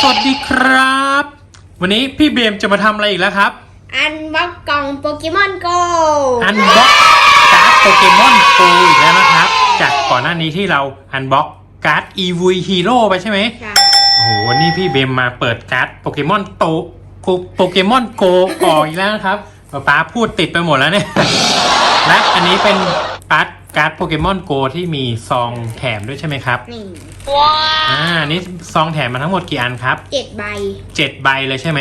สวัสดีครับ วันนี้พี่เบมจะมาทำอะไรอีกแล้วครับ อันบ็อกกล่องโปเกมอนโกอันบ็อกการ์ดโปเกมอนโกอีกแล้วนะครับ จากก่อนหน้านี้ที่เราอันบ็อกการ์ดอีวีฮีโร่ไปใช่ไหมใช่โอ้โหวันนี้พี่เบมมาเปิดการ์ดโปเกมอนโตโปโปเกมอนโกออกอีกแล้วนะครับป๊าป๊าพูดติดไปหมดแล้วเนี่ย และอันนี้เป็นการ์ด การ์ดโปเกมอนโกที่มีซองแถมด้วยใช่ไหมครับ นี่อ่า นี่ซองแถมมาทั้งหมดกี่อันครับเจ็ดใบเจ็ดใบเลยใช่ไหม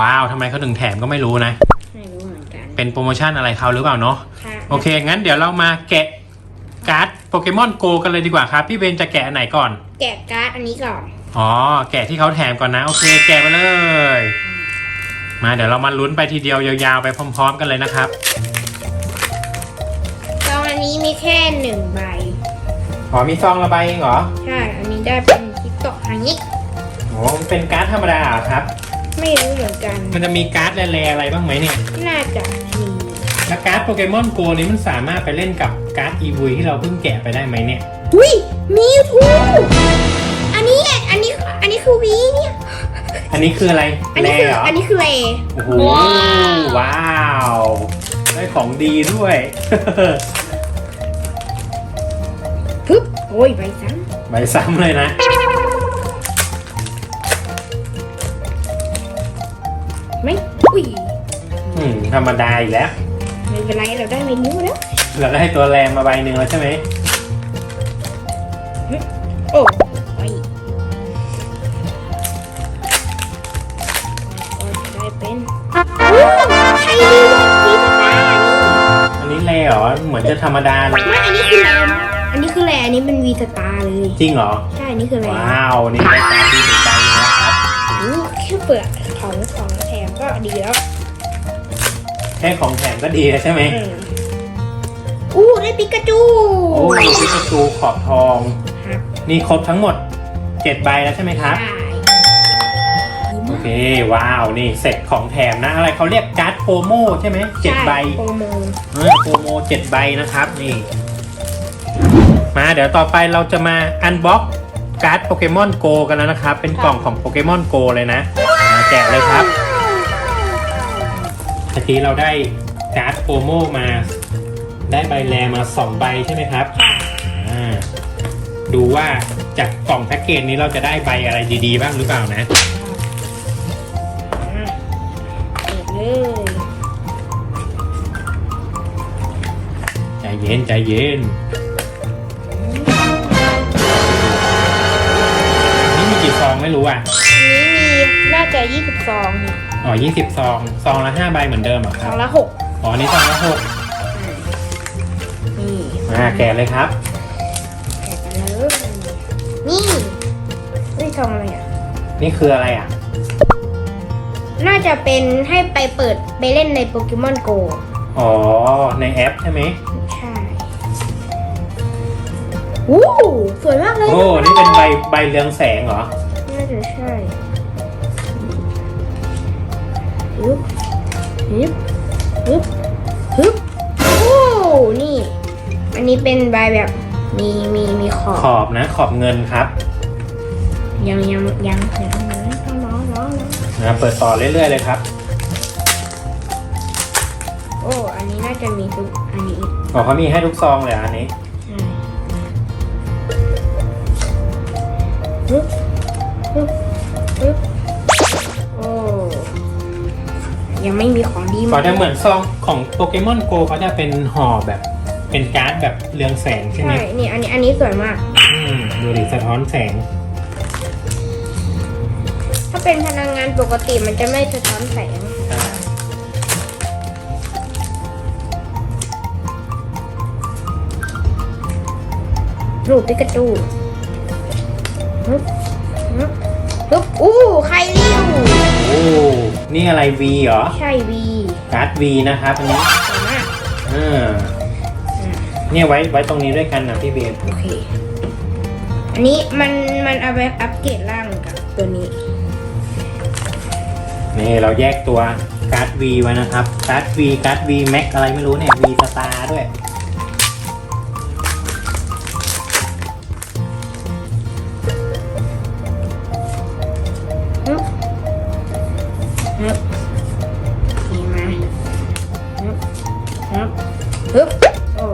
ว้าวทำไมเขาถึงแถมก็ไม่รู้นะ ไม่รู้เหมือนกันเป็นโปรโมชั่นอะไรเขาหรือเปล่าเนาะ ค่ะโอเค งั้นเดี๋ยวเรามาแกะการ์ดโปเกมอนโกกันเลยดีกว่าครับ พี่เบนจะแกะอันไหนก่อน แกะการ์ดอันนี้ก่อน อ๋อ แกะที่เขาแถมก่อนนะ โอเค แกะไปเลย มาเดี๋ยวเรามาลุ้นไปทีเดียวยาวๆไปพร้อม ๆ กันเลยนะครับซองอั นนี้มีแค่หนึ่งใบ อ๋อมีซองระบายเองเหรอใช่ อันนี้ได้เป็นคิโตะฮางิโอ้มันเป็นการ์ดธรรมดาเหรอครับ ไม่รู้เหมือนกัน มันจะมีการ์ดแร่ๆอะไรบ้างไหมเนี่ยน่าจะมีแล้วการ์ดโปเกมอนโกนี้มันสามารถไปเล่นกับการ์ดอีวีที่เราเพิ่งแกะไปได้ไหมเนี่ย อุ้ยมีทูอันนี้อันนี้อันนี้คือวีเนี่ย อันนี้คืออะไรอันแร่นี้คือเหรออันนี้คือเลโอ้โหว้าว ได้ของดีด้วยปึ๊บ โอ้ยใบซ้ใบซ้ำเลยนะำไม่อุ้ยอืมธรรมดาอีกแล้ว ไม่เป็นไรเราได้เมนูแล้วเราได้ตัวแรงมาใบหนึ่งแล้วใช่ไหมโอ้ยได้เป็นใช่ดีดีตาอันนี้แร่เหรอเหมือนจะธรรมดาเลยไม่อันนี้คือแรอันนี้คือแร อันนี้เป็นวีสตาร์เลยจริงเหรอ ใช่อันนี้คือแรว้าว นี่ได้การดดีหนึ่งใบเลยนะครับโอ้แค่เปลือกของของแถมก็ดีแล้วแค่ของแถมก็ดีแล้วใช่ไหมอืมอู้ได้ปิกาจูโอ้พิกาจูขอบทองครับนี่ครบทั้งหมดเจ็ดใบแล้วใช่ไหมครับได้ดีโอมากเคว้าวนี่เสร็จของแถมนะอะไรเขาเรียกการ์ดโปรโมใช่ไหมเจ็ดใบช่โปรโมเออโปรโมเจ็ดใบนะครับนี่ มาเดี๋ยวต่อไปเราจะมาอันบ็อกการ์ดโปเกมอนโกกันแล้วนะครับ เป็นกล่องของโปเกมอนโกเลยนะมาแกะเลยครับเมื่อกี้เราได้การ์ดโปรโมมา ได้ใบแรมาสองใบใช่ไหมครับอ่าดูว่าจากกล่องแพ็กเกจนี้เราจะได้ใบอะไรดีๆ บ้างหรือเปล่านะอะเปิดเลยใจเย็นใจเย็นนี่ ไม่รู้อะ อันนี้มีน่าจะยี่สิบซองเนี่ยอ๋อยี่สิบซอง ซองละห้าใบเหมือนเดิมเหรอคซรัอบ งละหกอ๋อนี่ซองละหกนี่มาแกะเลยครับ แกะไปเลยนี่เฮ้ยซองอะไรอะ นี่คืออะไรอะ น่าจะเป็นให้ไปเปิดไปเล่นในโปเกมอนโกอ๋อ ในแอปใช่ไหม ใช่อู้สวยมากเลยโอ้ นี่เป็นใบใบเรืองแสงเหรอ น่าจะใช่ฮึบฮึบฮึบฮึบโอ้นี่ อันนี้เป็นใบแบบมีมีมีขอบขอบนะ ขอบเงินครับยังยังยังยังยังร้องร้องร้องนะเปิดต่อเรื่อยๆเลยครับ โอ้ อันนี้น่าจะมีทุกอันนี้อีกอ๋อเขามีให้ทุกซองเลยอันนี้ใช่ ฮึบฮึบฮึบโอ้ยังไม่มีของดีเขาจะเหมือนซองของโปเกมอนโกเขาจะเป็นห่อแบบเป็นการ์ดแบบเรืองแสงใช่ไหมใช่นี่อันนี้อันนี้สวยมาก อืมดูดิสะท้อนแสง ถ้าเป็นพลังงานปกติมันจะไม่สะท้อนแสงอ่ารูปปิกาจูฮึบฮึบฮึบ อู้ไข่ริวโอ้นี่อะไร V เหรอ ใช่วีการ์ด V นะครับอันนี้สวยมากอ่าอ่าเนี่ยไว้ไว้ตรงนี้ด้วยกันนะพี่เบนโอเค อันนี้มันมันเอาไปอัปเกรดร่างกับตัวนี้ นี่เราแยกตัวการ์ด V ไว้นะครับ การ์ด V การ์ด V Max อะไรไม่รู้เนี่ย V Star ด้วย ฮึบโอ้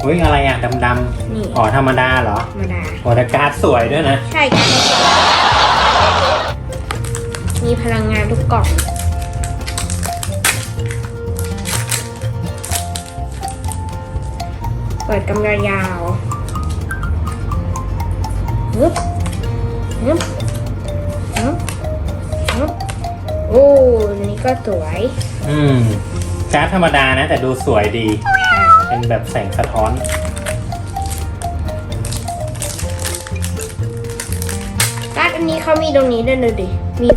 เฮ้ยอะไรอะดำนี่ๆอ๋อธรรมดาเหรอธรรมดา โอ้แต่การ์ดสวยด้วยนะใช่กันมีพลังงานทุกกล่องเปิดกำยาวๆฮึบฮึบฮึบฮึบโอ้อันนี้ก็สวย อืมการ์ดธรรมดานะ แต่ดูสวยดี เป็นแบบแสงสะท้อน การ์ดอันนี้เขามีตรงนี้ด้วยดูดิ มี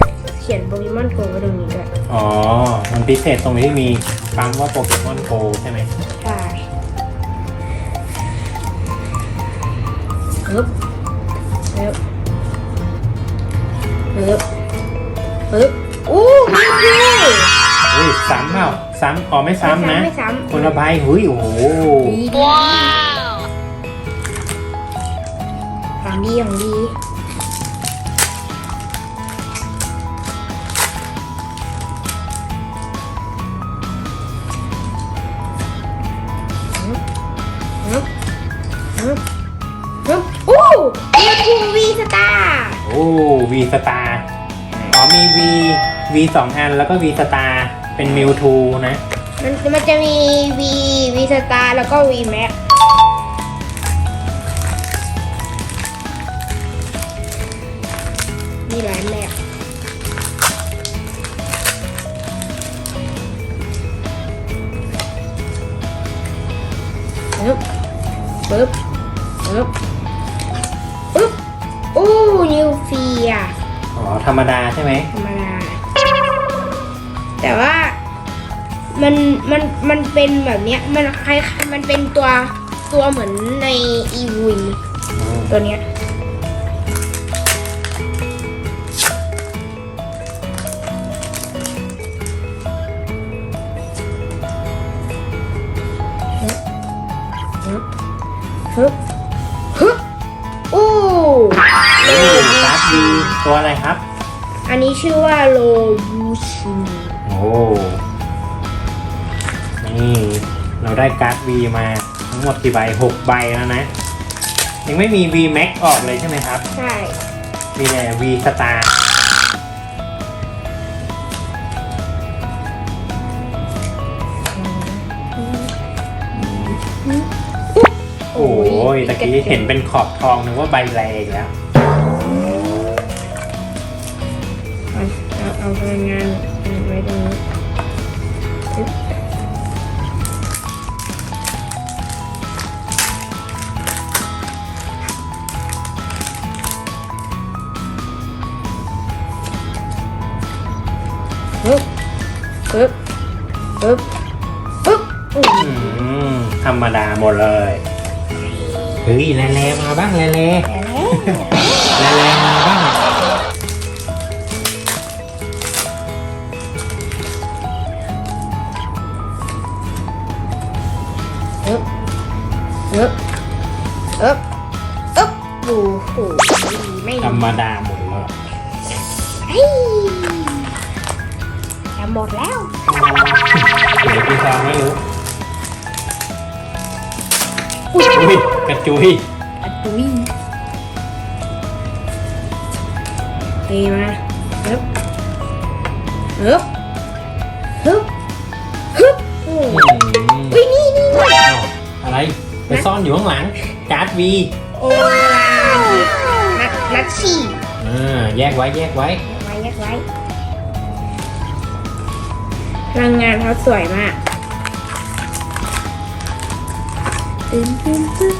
เขียนโปเกมอนโกไว้ตรงนี้ด้วยอ๋อ มันพิเศษตรงที่มีปั๊มว่าโปเกมอนโกใช่ไหมใช่ฮึบฮึบฮึบฮึบอู้มีดูอุ้ยซ้ำเปล่า ซ้ำอ๋อไม่ซ้ำนะไม่ซ้ำคนละใบหุยโอ้โหดีดีของดีของดีฮึบฮึบฮึบฮึบอู้มีทูวีสตาร์โอ้วีสตาร์อ๋อมี V V สองอันแล้วก็ V สตาร์ เป็นมิวทูนะ มันมันจะมี V V สตาร์แล้วก็ V Max มีหลายแบบปึ๊บปึ๊บปึ๊บปึ๊บอู้นิวเฟียอ๋อ ธรรมดาใช่ไหม ธรรม มันมันมันเป็นแบบเนี้ยมันคล้ายๆมันเป็นตัวตัวเหมือนในอีวีอืมตัวเนี้ยฮึบฮึบฮึบอู้โอ้การ์ด V ตัวอะไรครับ อันนี้ชื่อว่าโลบู เราได้การ์ด V มาทั้งหมดกี่ใบหกใบแล้วนะ ยังไม่มี V Max ออกเลยใช่ไหมครับ ใช่ มีแต่ V Star โอ้ยตะกี้เห็นเป็นขอบทองนึกว่าใบแรอีกแล้ว เอาเอาเอาพลังงาน รรมดาหมดเลย เฮ้ยแร่ๆมาบ้างแร่ๆแร่แต่แล้วๆมาบ้างฮึบฮึบฮึบฮึบโอ้โหไม่ธรรมดาหมดเลยเฮ้ยจะหมดแล้ว เดี๋ยวพี่ซองไม่รู้ อุ้ยอุ้ยกระจุยอะตุยเทมาฮึบฮึบฮึบฮึบโอ้อืมอุ้ยนี่นี่นี่อ้าวอะไรไปซ่อนอยู่ข้างหลังการ์ดวีโอ้นัดนัดชี่อ่าแยกไว้แยกไว้ไว้แยกไว้พลังงานเขาสวยมาก ตึ้งตึ้งตึ้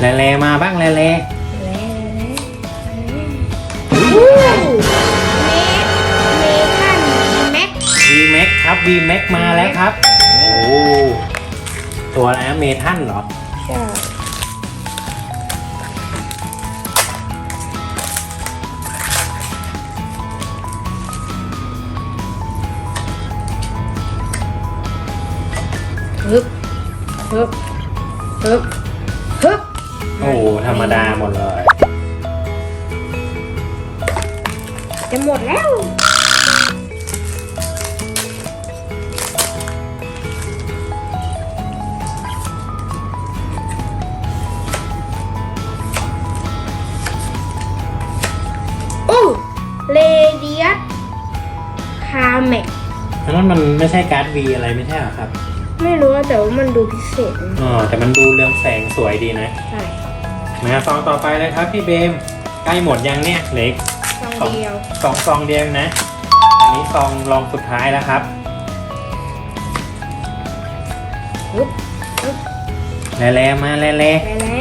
แลแลมาบ้างแลแลวู้เมเมทันแม็ก V Max ครับ V Max มาแล้วครับ โอ้ตัวอะไรนะเมทันเหรอใช่ฮึบฮึบฮึบฮึ บโอ้ธรรมดาหมดเลย จะหมดแล้ว โอ้เรเดียสคาเมกนั้นมันไม่ใช่การ์ด V อะไรไม่ใช่เหรอครับ ไม่รู้อะแต่ว่ามันดูพิเศษนะอ๋อแต่มันดูเรืองแสงสวยดีนะ ใช่ มาซองต่อไปเลยครับพี่เบมใกล้หมดยังเนี่ยเหล็กซองเดียวสองซองเดียวนะ อันนี้ซองรองสุดท้ายแล้วครับฮึบแลแลมาแลแลแล่แล่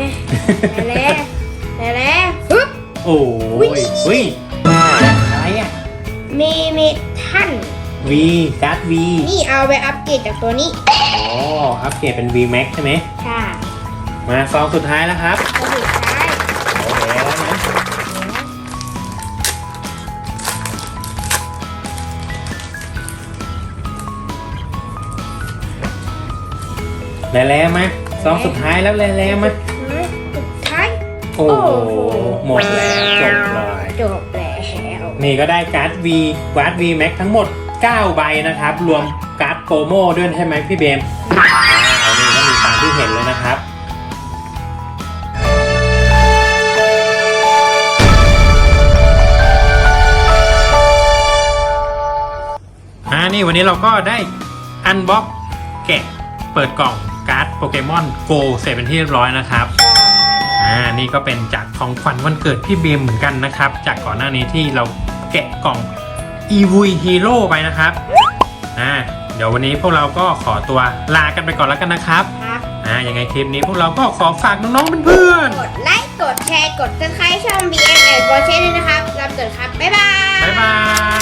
แล่แล่แล่ฮึบโอ้อุ๊ยยอุ้ยอะไรอะเมเมทัน V การ์ด V นี่เอาไปอัปเกรดจากตัวนี้อ๋ออัปเกรดเป็น V Max ใช่ไหมค่ะมาซองสุดท้ายแล้วครับ แลแลมาซองสุดท้ายแล้วแลแลมาสุดท้ายโอ้โหหมดแล้วจบเลยจบแล้วนี่ก็ได้การ์ด V การ์ด V Max ทั้งหมด 9 ใบนะครับ รวมการ์ดโปรโมด้วยใช่ไหมพี่เบมอ่านี่ก็มีตามที่เห็นเลยนะครับอ่านี่วันนี้เราก็ได้อันบ็อกแกะเปิดกล่อง การ์ดโปเกมอนโกเสร็จเป็นที่เรียบร้อยนะครับอ่านี่ก็เป็นจากของขวัญวันเกิดพี่เบมเหมือนกันนะครับ จากก่อนหน้านี้ที่เราแกะกล่อง e v ี Hero ไปนะครับอ่าเดี๋ยววันนี้พวกเราก็ขอตัวลากันไปก่อนแล้วกันนะครับครับอ่ายังไงคลิปนี้พวกเราก็ขอฝากน้องๆเพื่อนกดไลค์กดแชร์กดซับสไครต์ช่อง B M L กดแชร์ด้วยนะครับรับเกิดครับ บ๊ายบาย ๆบ๊ายบาย